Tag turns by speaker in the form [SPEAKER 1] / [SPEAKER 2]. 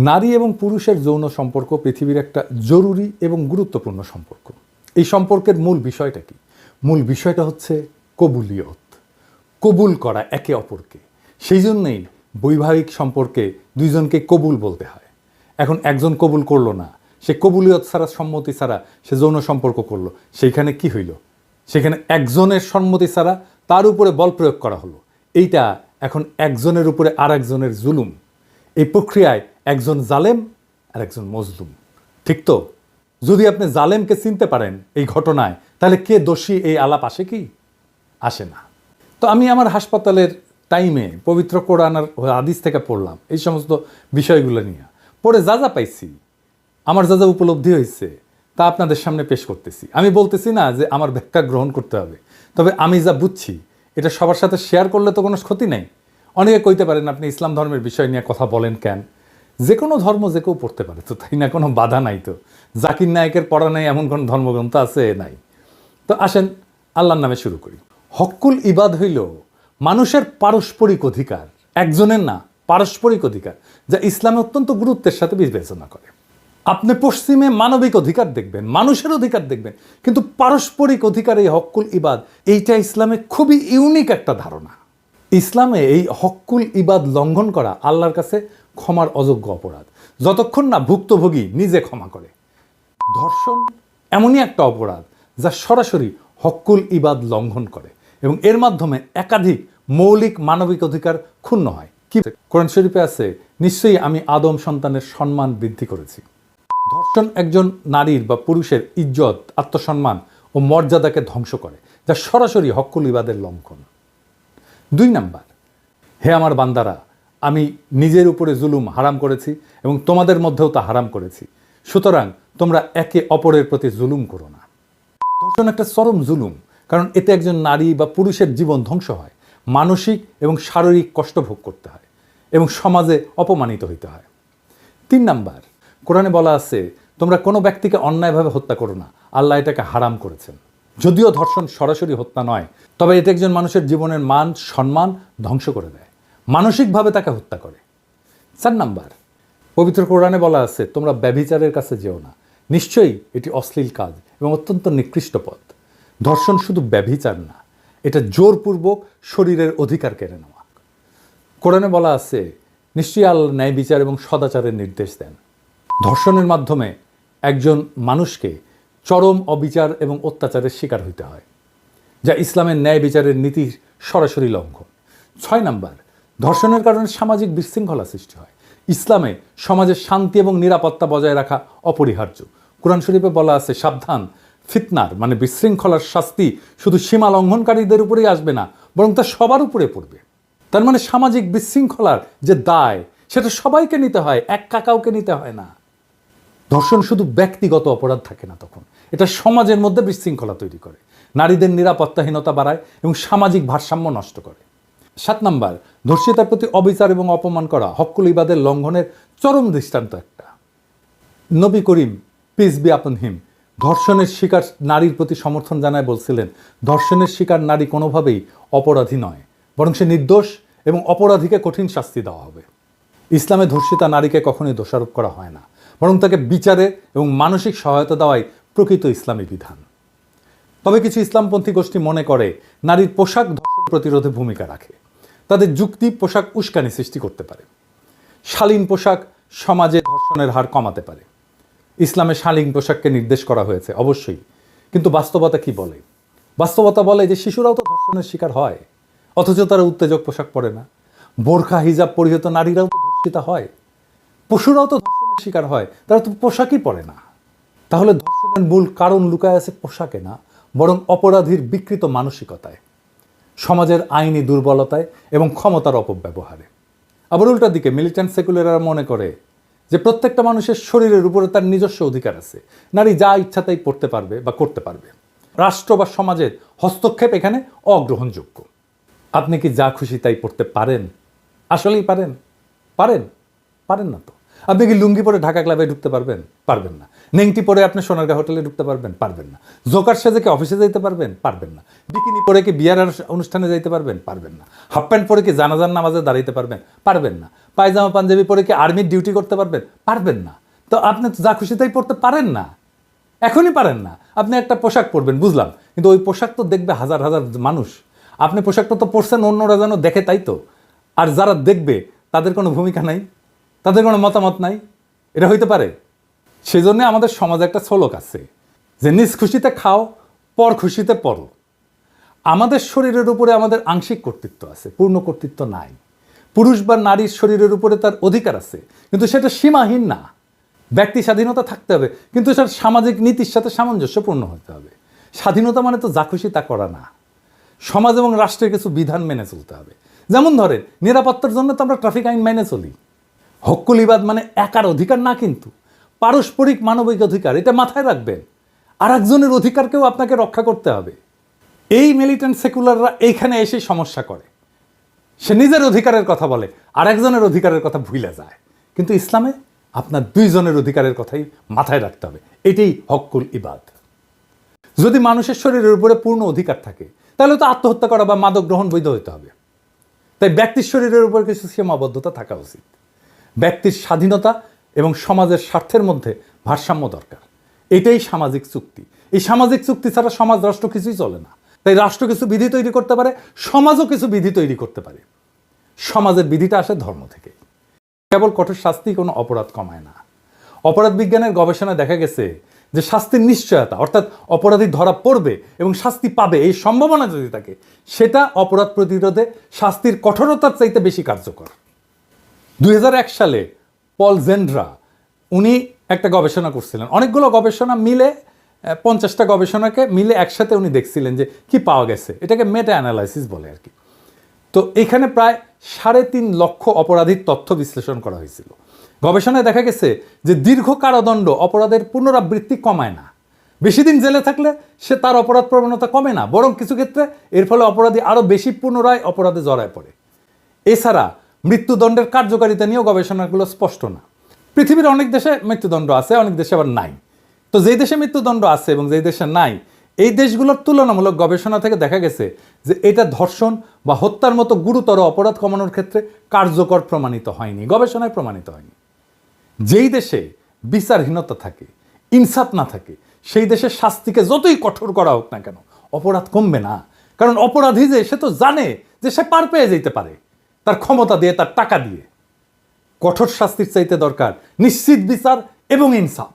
[SPEAKER 1] নারী এবং পুরুষের যৌন সম্পর্ক পৃথিবীর একটা জরুরি এবং গুরুত্বপূর্ণ সম্পর্ক। এই সম্পর্কের মূল বিষয়টা কি? মূল বিষয়টা হচ্ছে কবুলিয়ত। কবুল করা একে অপরকে। সেই জন্যেই বৈবাহিক সম্পর্কে দুইজনকে কবুল বলতে হয়। এখন একজন কবুল করল না, সে কবুলিয়ত ছাড়া, সম্মতি ছাড়া সে যৌন সম্পর্ক করল। সেইখানে কি হইল? সেখানে একজনের সম্মতি ছাড়া তার উপরে বল প্রয়োগ করা হলো। এইটা এখন একজনের উপরে আর একজনের জুলুম। এই প্রক্রিয়ায় একজন জালেম আর একজন মজলুম। ঠিক তো? যদি আপনি জালেমকে চিনতে পারেন এই ঘটনায়, তাহলে কে দোষী এই আলাপ আসে কি? আসে না। তো আমি আমার হাসপাতালের টাইমে পবিত্র কোরআন আর হাদিস থেকে পড়লাম, এই সমস্ত বিষয়গুলো নিয়ে। পড়ে যা যা পাইছি, আমার যা যা উপলব্ধি হয়েছে, তা আপনাদের সামনে পেশ করতেছি। আমি বলতেছি না যে আমার ব্যাখ্যা গ্রহণ করতে হবে, তবে আমি যা বুঝছি, এটা সবার সাথে শেয়ার করলে তো কোনো ক্ষতি নেই। অনেকে কইতে পারেন, আপনি ইসলাম ধর্মের বিষয় নিয়ে কথা বলেন কেন? যে কোনো ধর্ম যে কেউ পড়তে পারে, তো তাই না? কোনো বাধা নাই তো। জাকির নায়কের পড়া নাই এমন কোনো ধর্মগ্রন্থ আছে? নাই। তো আসেন, আল্লাহর নামে শুরু করি। হকুল ইবাদ হইল মানুষের পারস্পরিক অধিকার, একজনের না, পারস্পরিক অধিকার, যা ইসলামে অত্যন্ত গুরুত্বের সাথে বিবেচনা করে। আপনি পশ্চিমে মানবিক অধিকার দেখবেন, মানুষের অধিকার দেখবেন, কিন্তু পারস্পরিক অধিকার এই হকুল ইবাদ, এইটা ইসলামে খুবই ইউনিক একটা ধারণা। ইসলামে এই হকুল ইবাদ লঙ্ঘন করা আল্লাহর কাছে ক্ষমার অযোগ্য অপরাধ। যতক্ষণ না ভুক্তভোগী নিজে ক্ষমা করে। ধর্ষণ এমনই একটা অপরাধ যা সরাসরি হকুল ইবাদ লঙ্ঘন করে এবং এর মাধ্যমে একাধিক মৌলিক মানবিক অধিকার ক্ষুণ্ণ হয়। কি কোরআন শরীফে আছে, নিশ্চয়ই আমি আদম সন্তানের সম্মান বৃদ্ধি করেছি। ধর্ষণ একজন নারীর বা পুরুষের ইজ্জত, আত্মসম্মান ও মর্যাদাকে ধ্বংস করে, যা সরাসরি হকুল ইবাদের লঙ্ঘন। দুই নাম্বার, হে আমার বান্দারা, আমি নিজের উপরে জুলুম হারাম করেছি এবং তোমাদের মধ্যেও তা হারাম করেছি। সুতরাং তোমরা একে অপরের প্রতি জুলুম করো না। ধর্ষণ একটা চরম জুলুম, কারণ এতে একজন নারী বা পুরুষের জীবন ধ্বংস হয়, মানসিক এবং শারীরিক কষ্ট ভোগ করতে হয় এবং সমাজে অপমানিত হইতে হয়। তিন নাম্বার, কোরআনে বলা আছে, তোমরা কোনো ব্যক্তিকে অন্যায়ভাবে হত্যা করো না, আল্লাহ এটাকে হারাম করেছেন। যদিও ধর্ষণ সরাসরি হত্যা নয়, তবে এতে একজন মানুষের জীবনের মান, সম্মান ধ্বংস করে দেয়। মানসিকভাবে তাকে হত্যা করে। চার নাম্বার, পবিত্র কোরআনে বলা আছে, তোমরা ব্যভিচারের কাছে যেও না। নিশ্চয়ই এটি অশ্লীল কাজ এবং অত্যন্ত নিকৃষ্ট পথ। ধর্ষণ শুধু ব্যভিচার না, এটা জোরপূর্বক শরীরের অধিকার কেড়ে নেওয়া। কোরআনে বলা আছে, নিশ্চয়ই আল্লাহ ন্যায় বিচার এবং সদাচারের নির্দেশ দেন। ধর্ষণের মাধ্যমে একজন মানুষকে চরম অবিচার এবং অত্যাচারের শিকার হইতে হয়, যা ইসলামের ন্যায় বিচারের নীতির সরাসরি লঙ্ঘন। ছয় নাম্বার, ধর্ষণের কারণে সামাজিক বিশৃঙ্খলা সৃষ্টি হয়। ইসলামে সমাজের শান্তি এবং নিরাপত্তা বজায় রাখা অপরিহার্য। কোরআন শরীফে বলা আছে, সাবধান, ফিতনার মানে বিশৃঙ্খলার শাস্তি শুধু সীমা লঙ্ঘনকারীদের উপরেই আসবে না, বরং তা সবার উপরে পড়বে। তার মানে সামাজিক বিশৃঙ্খলার যে দায়, সেটা সবাইকে নিতে হয়, এক কাকাওকে নিতে হয় না। ধর্ষণ শুধু ব্যক্তিগত অপরাধ থাকে না তখন। এটা সমাজের মধ্যে বিশৃঙ্খলা তৈরি করে। নারীদের নিরাপত্তাহীনতা বাড়ায় এবং সামাজিক ভারসাম্য নষ্ট করে। সাত নাম্বার, ধর্ষিতার প্রতি অবিচার এবং অপমান করা হক্কুল ইবাদের লঙ্ঘনের চরম দৃষ্টান্ত একটা। নবী করিম পিস বি আপন হিম ধর্ষণের শিকার নারীর প্রতি সমর্থন জানায় বলছিলেন, ধর্ষণের শিকার নারী কোনোভাবেই অপরাধী নয়, বরং সে নির্দোষ এবং অপরাধীকে কঠিন শাস্তি দেওয়া হবে। ইসলামে ধর্ষিতা নারীকে কখনোই দোষারোপ করা হয় না। বরং তাকে বিচারে এবং মানসিক সহায়তা দেওয়াই প্রকৃত ইসলামী বিধান। তবে কিছু ইসলামপন্থী গোষ্ঠী মনে করে, নারীর পোশাক ধর্ষণ প্রতিরোধে ভূমিকা রাখে। তাদের যুক্তি, পোশাক উস্কানি সৃষ্টি করতে পারে। শালীন পোশাক সমাজে ধর্ষণের হার কমাতে পারে। ইসলামে শালীন পোশাককে নির্দেশ করা হয়েছে, অবশ্যই। কিন্তু বাস্তবতা কি বলে? বাস্তবতা বলে যে শিশুরাও তো ধর্ষণের শিকার হয়। অথচ তারা উত্তেজক পোশাক পরে না। বোরখা, হিজাব পরিহিত নারীরাও তো ধর্ষিতা হয়। পশুরাও তো শিকার হয়, তারা তো পোশাকই পরে না। তাহলে ধর্ষণের মূল কারণ লুকায় আছে পোশাকে না, বরং অপরাধীর বিকৃত মানসিকতায়, সমাজের আইনি দুর্বলতায় এবং ক্ষমতার অপব্যবহারে। আবার উল্টা দিকে মিলিটেন্ট সেকুলাররা মনে করে যে প্রত্যেকটা মানুষের শরীরের উপরে তার নিজস্ব অধিকার আছে। নারী যা ইচ্ছা তাই পড়তে পারবে বা করতে পারবে। রাষ্ট্র বা সমাজের হস্তক্ষেপ এখানে অগ্রহণযোগ্য। আপনি কি যা খুশি তাই পড়তে পারেন? আসলেই পারেন। পারেন। পারেন না তো। আপনি কি লুঙ্গি পরে ঢাকা ক্লাবে ঢুকতে পারবেন? পারবেন না। নেংটি পরে আপনি সোনারগাঁ হোটেলে ঢুকতে পারবেন? পারবেন না। জোকার সেজে কি অফিসে যেতে পারবেন? পারবেন না। বিকিনি পরে কি বিয়ার অনুষ্ঠানে যাইতে পারবেন? পারবেন না। হাফ প্যান্ট পরে কি জানাজার নামাজে দাঁড়াইতে পারবেন? পারবেন না। পায়জামা, পাঞ্জাবি পরে কি আর্মির ডিউটি করতে পারবেন? পারবেন না। তো আপনি যা খুশি তাই পড়তে পারেন না। এখনই পারেন না। আপনি একটা পোশাক পরবেন, বুঝলাম। কিন্তু ওই পোশাক তো দেখবে হাজার হাজার মানুষ। আপনি পোশাকটা তো পরছেন, অন্যরা যেন দেখে তাই তো। আর যারা দেখবে, তাদের কোনো ভূমিকা নাই। তাদের কোনো মতামত নাই। এটা হইতে পারে। সেই জন্য আমাদের সমাজে একটা শ্লোক আছে যে, নিজ খুশিতে খাও, পর খুশিতে পড়ো। আমাদের শরীরের উপরে আমাদের আংশিক কর্তৃত্ব আছে, পূর্ণ কর্তৃত্ব নাই। পুরুষ বা নারীর শরীরের উপরে তার অধিকার আছে, কিন্তু সেটা সীমাহীন না। ব্যক্তি স্বাধীনতা থাকতে হবে, কিন্তু সেটা সামাজিক নীতির সাথে সামঞ্জস্যপূর্ণ হতে হবে। স্বাধীনতা মানে তো যা খুশি তা করা না। সমাজ এবং রাষ্ট্রের কিছু বিধান মেনে চলতে হবে। যেমন ধরেন, নিরাপত্তার জন্য তো আমরা ট্রাফিক আইন মেনে চলি। হক্কুলিবাদ মানে একার অধিকার না কিন্তু, পারস্পরিক মানবিক অধিকার, এটা মাথায় রাখবেন। আর একজনের অধিকারকেও আপনাকে রক্ষা করতে হবে। এই মিলিটেন্ট সেকুলাররা এইখানে এসে সমস্যা করে। সে নিজের অধিকারের কথা বলে আর একজনের অধিকারের কথা ভুলে যায়। কিন্তু ইসলামে আপনার দুইজনের অধিকারের কথাই মাথায় রাখতে হবে। এটাই হক্কুল ইবাদ যদি মানুষের শরীরের উপরে পূর্ণ অধিকার থাকে, তাহলে তো আত্মহত্যা করা বা মাদক গ্রহণ বৈধ হতে হবে। তাই ব্যক্তির শরীরের উপর কিছু সীমাবদ্ধতা থাকা উচিত। ব্যক্তির স্বাধীনতা এবং সমাজের স্বার্থের মধ্যে ভারসাম্য দরকার। এটাই সামাজিক চুক্তি। এই সামাজিক চুক্তি ছাড়া সমাজ, রাষ্ট্র কিছুই চলে না। তাই রাষ্ট্র কিছু বিধি তৈরি করতে পারে, সমাজও কিছু বিধি তৈরি করতে পারে। সমাজের বিধিটা আসে ধর্ম থেকে। কেবল কঠোর শাস্তি কোনো অপরাধ কমায় না। অপরাধ বিজ্ঞানের গবেষণায় দেখা গেছে যে শাস্তির নিশ্চয়তা, অর্থাৎ অপরাধী ধরা পড়বে এবং শাস্তি পাবে এই সম্ভাবনা যদি থাকে, সেটা অপরাধ প্রতিরোধে শাস্তির কঠোরতার চাইতে বেশি কার্যকর। দুই হাজার এক সালে পল জেন্ড্রা, উনি একটা গবেষণা করছিলেন। অনেকগুলো গবেষণা মিলে পঞ্চাশটা গবেষণাকে মিলে একসাথে উনি দেখছিলেন যে কি পাওয়া গেছে। এটাকে মেটা অ্যানালাইসিস বলে আর কি। তো এখানে প্রায় সাড়ে তিন লক্ষ অপরাধীর তথ্য বিশ্লেষণ করা হয়েছিল। গবেষণায় দেখা গেছে যে দীর্ঘ কারাদণ্ড অপরাধের পুনরাবৃত্তি কমায় না। বেশি দিন জেলে থাকলে সে তার অপরাধ প্রবণতা কমে না, বরং কিছু ক্ষেত্রে এর ফলে অপরাধী আরও বেশি পুনরায় অপরাধে জড়ায় পড়ে। এছাড়া মৃত্যুদণ্ডের কার্যকারিতা নিয়েও গবেষণাগুলো স্পষ্ট না। পৃথিবীর অনেক দেশে মৃত্যুদণ্ড আছে, অনেক দেশে আবার নাই। তো যেই দেশে মৃত্যুদণ্ড আছে এবং যেই দেশে নাই, এই দেশগুলোর তুলনামূলক গবেষণা থেকে দেখা গেছে যে এটা ধর্ষণ বা হত্যার মতো গুরুতর অপরাধ কমানোর ক্ষেত্রে কার্যকর প্রমাণিত হয়নি, গবেষণায় প্রমাণিত হয়নি। যেই দেশে বিচারহীনতা থাকে, ইনসাফ না থাকে, সেই দেশের শাস্তিকে যতই কঠোর করা হোক না কেন, অপরাধ কমবে না। কারণ অপরাধী যে, সে তো জানে যে সে পার পেয়ে যেতে পারে। তার ক্ষমতা দিয়ে তার টাকা দিয়ে। কঠোর শাস্তির চাইতে দরকার। নিশ্চিত বিচার এবং ইনসাফ।